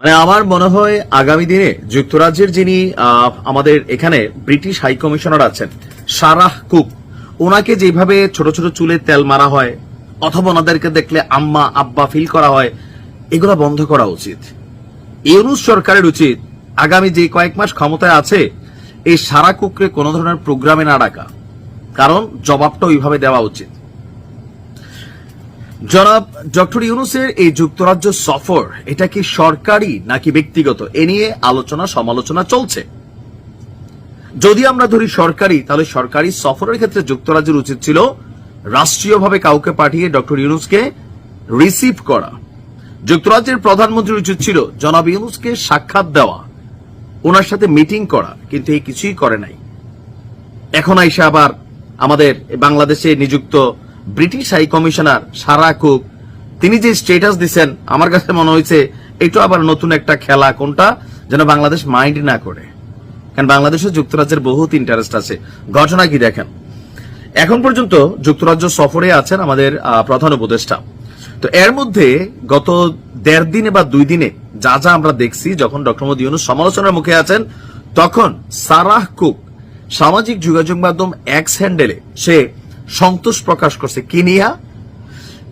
মানে আমার মনে হয় আগামী দিনে যুক্তরাজ্যের যিনি আমাদের এখানে ব্রিটিশ হাই কমিশনার আছেন, সারাহ কুক, ওনাকে যেভাবে ছোট ছোট চুলে তেল মারা হয়, অথবা ওনাদেরকে দেখলে আম্মা, আব্বা ফিল করা হয়, এগুলো বন্ধ করা উচিত। ইউনুস সরকারের উচিত আগামী যে কয়েক মাস ক্ষমতায় আছে, এই সারা কুকরে কোনো ধরনের প্রোগ্রামে না ডাকা। কারণ জবাবটা ওইভাবে দেওয়া উচিত। জনাব ডক্টর ইউনুসের এই যুক্তরাজ্য সফর, এটা কি সরকারি নাকি ব্যক্তিগত? এ নিয়ে আলোচনা, সমালোচনা চলছে। যদি আমরা ধরি সরকারি, তাহলে সরকারি সফরের ক্ষেত্রে যুক্তরাজ্যের উচিত ছিল রাষ্ট্রীয়ভাবে কাউকে পাঠিয়ে ডক্টর ইউনুসকে রিসিভ করা। যুক্তরাজ্যের প্রধানমন্ত্রীর উচিত ছিল জনাব ইউনুসকে সাক্ষাৎ দেওয়া ওনার সাথে মিটিং করা, কিন্তু এই কিছুই করে নাই। এখন আইসা আবার আমাদের বাংলাদেশে নিযুক্ত British high commissioner Sarah Cook. তিনি যে স্টেটাস দিচ্ছেন আমার কাছে মনে হয়েছে একটু আবার নতুন একটা খেলা কোনটা যেন বাংলাদেশ মাইন্ড না করে। কারণ বাংলাদেশে যুক্তরাজ্যের বহুত ইন্টারেস্ট আছে। ঘটনা কি দেখেন? এখন পর্যন্ত যুক্তরাজ্য সফরে আছেন আমাদের প্রধান উপদেষ্টা। তো এর মধ্যে গত দেড় দিনে বা দুই দিনে যা যা আমরা দেখছি, যখন ডক্টর মোদী ইউনুস সমালোচনার মুখে আছেন, তখন সারাহ কুক সামাজিক যোগাযোগ মাধ্যম এক্স হ্যান্ডেলে সে সন্তোষ প্রকাশ করছে কি নিয়া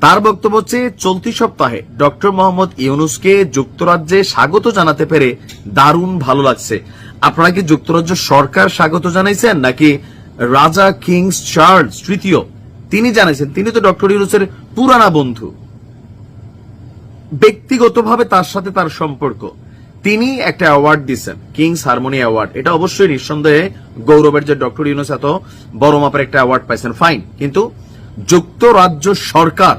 তার বক্তব্য হচ্ছে, চলতি সপ্তাহে ডক্টর মোহাম্মদ ইউনুসকে যুক্তরাজ্যে স্বাগত জানাতে পেরে দারুণ ভালো লাগছে। আপনারা কি যুক্তরাজ্য সরকার স্বাগত জানাইছেন, নাকি রাজা কিংস চার্লস তৃতীয়? তিনি জানাইছেন, তিনি তো ডক্টর ইউনুসের পুরানা বন্ধু। ব্যক্তিগতভাবে তার সাথে তার সম্পর্ক। তিনি একটা অ্যাওয়ার্ড দিচ্ছেন কিংস হারমোনি অ্যাওয়ার্ড এটা অবশ্যই নিঃসন্দেহে গৌরবের যে ডক্টর ইউনুস এত বড় মাপের একটা অ্যাওয়ার্ড পাইছেন ফাইন কিন্তু যুক্তরাজ্য সরকার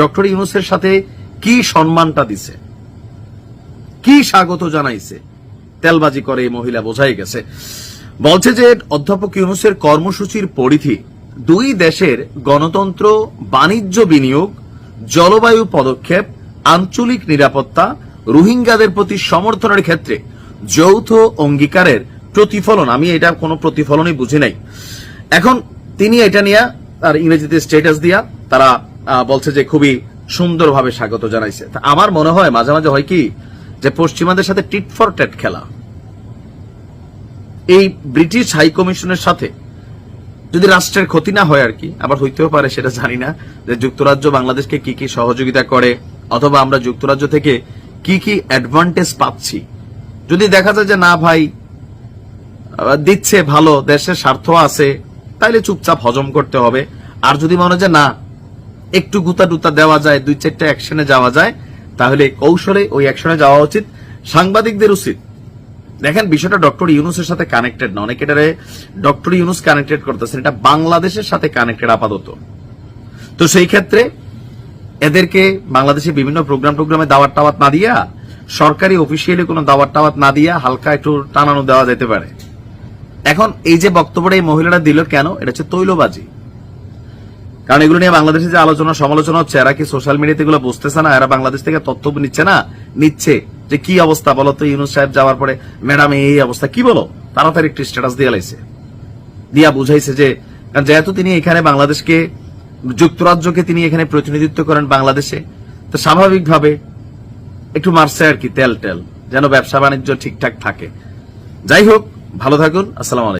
ডক্টর ইউনুসের সাথে কি সম্মানটা দিছে? কি স্বাগত জানাইছে? তেলবাজি করে এই মহিলা বোঝাই গেছে। বলছে যে অধ্যাপক ইউনুসের কর্মসূচির পরিধি, দুই দেশের গণতন্ত্র, বাণিজ্য বিনিয়োগ, জলবায়ু পদক্ষেপ, আঞ্চলিক নিরাপত্তা রোহিঙ্গাদের প্রতি সমর্থনের ক্ষেত্রে যৌথ অঙ্গীকারের প্রতিফলন, আমি এটা কোনো প্রতিফলনই বুঝি নাই। এখন তিনি এটা নিয়ে তার ইংরেজিতে স্ট্যাটাস দিয়া তারা বলছে যে খুবই সুন্দরভাবে স্বাগত জানাইছে। আমার মনে হয় মাঝে মাঝে হয় কি যে পশ্চিমাদের সাথে টিট ফর টেট খেলা, এই ব্রিটিশ হাই কমিশনের সাথে যদি রাষ্ট্রের ক্ষতি না হয় আর কি, আবার হইতেও পারে, সেটা জানি না, যে যুক্তরাজ্য বাংলাদেশকে কি কি সহযোগিতা করে, অথবা আমরা যুক্তরাজ্য থেকে কি কি অ্যাডভান্টেজ পাচ্ছি? যদি দেখা যায় যে, না ভাই দিচ্ছে ভালো, দেশের স্বার্থ আছে, তাইলে চুপচাপ হজম করতে হবে। আর যদি মনে যে, না, একটু গুতা টুতা দেওয়া যায়, দুই চারটা অ্যাকশনে যাওয়া যায়, তাহলে কৌশলে ওই অ্যাকশনে যাওয়া উচিত। সাংবাদিকদের উচিত। দেখেন, বিষয়টা ডক্টর ইউনুসের সাথে কানেক্টেড না। অনেকে এটারে ডক্টর ইউনুস কানেক্টেড করতেছেন। এটা বাংলাদেশের সাথে কানেক্টেড আপাতত। তো সেই ক্ষেত্রে এদেরকে বাংলাদেশে বিভিন্ন প্রোগ্রাম টোগ্রামে দাওয়াত টাওয়াত না দিয়া, সরকারি অফিসিয়ালি কোনো দাওয়াত টাওয়াত না দিয়া হালকা একটু টানানো দেওয়া যেতে পারে। এখন এই যে বক্তব্যটা এই মহিলারা দিল কেন, এটা হচ্ছে তৈলবাজি। কারণ এগুলো নিয়ে বাংলাদেশে যে আলোচনা সমালোচনা হচ্ছে, এরা কি সোশ্যাল মিডিয়াতে এগুলো বুঝতেছে না? এরা বাংলাদেশ থেকে তথ্য নিচ্ছে না? নিচ্ছে। যে কি অবস্থা বলো তো? ইউনুস সাহেব যাওয়ার পরে, ম্যাডাম, এই অবস্থা কি বলো? তাড়াতাড়ি একটি স্ট্যাটাস দিয়ে লাইছে দিয়া বুঝাইছে যে যেহেতু তিনি এখানে বাংলাদেশকে যুক্তরাজ্যকে তিনি এখানে প্রতিনিধিত্ব করেন বাংলাদেশে। তো স্বাভাবিকভাবে একটু মারছে আর কি তেল টেল যেন ব্যবসা বাণিজ্য ঠিকঠাক থাকে। যাই হোক, ভালো থাকুন, আসসালাম